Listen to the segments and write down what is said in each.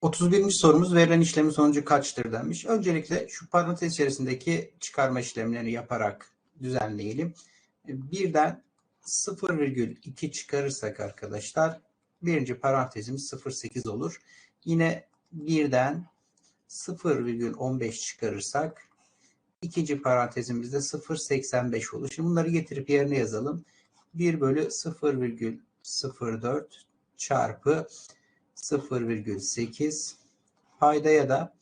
31. sorumuz verilen işlemin sonucu kaçtır denmiş. Öncelikle şu parantez içerisindeki çıkarma işlemlerini yaparak düzenleyelim. Birden 0,2 çıkarırsak arkadaşlar birinci parantezimiz 0,8 olur. Yine birden 0,15 çıkarırsak ikinci parantezimizde 0,85 olur. Şimdi bunları getirip yerine yazalım. 1 bölü 0,04 çarpı 0,8 paydaya da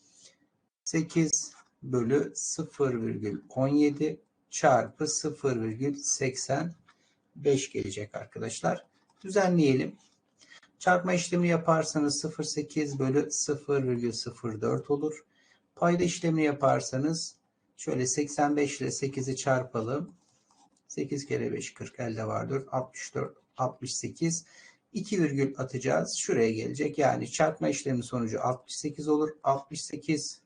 8 bölü 0,17 çarpı 0,85 gelecek arkadaşlar. Düzenleyelim. Çarpma işlemi yaparsanız 0,8 bölü 0,04 olur. Payda işlemi yaparsanız şöyle 85 ile 8'i çarpalım. 8 kere 5 40 elde var 4 64 68 2 virgül atacağız. Şuraya gelecek. Yani çarpma işlemi sonucu 68 olur. 68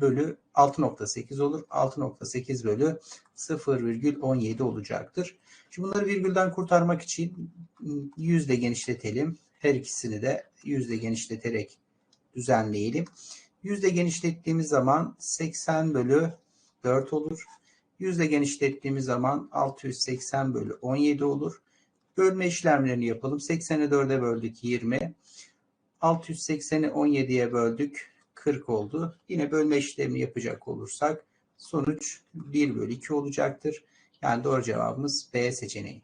bölü 6.8 olur. 6.8 bölü 0,17 olacaktır. Şimdi bunları virgülden kurtarmak için yüzde genişletelim. Her ikisini de yüzde genişleterek düzenleyelim. Yüzde genişlettiğimiz zaman 80 bölü 4 olur. Yüzde genişlettiğimiz zaman 680 bölü 17 olur. Bölme işlemlerini yapalım. 80'i 4'e böldük 20. 680'i 17'ye böldük 40 oldu. Yine bölme işlemini yapacak olursak sonuç 1 bölü 2 olacaktır. Yani doğru cevabımız B seçeneği.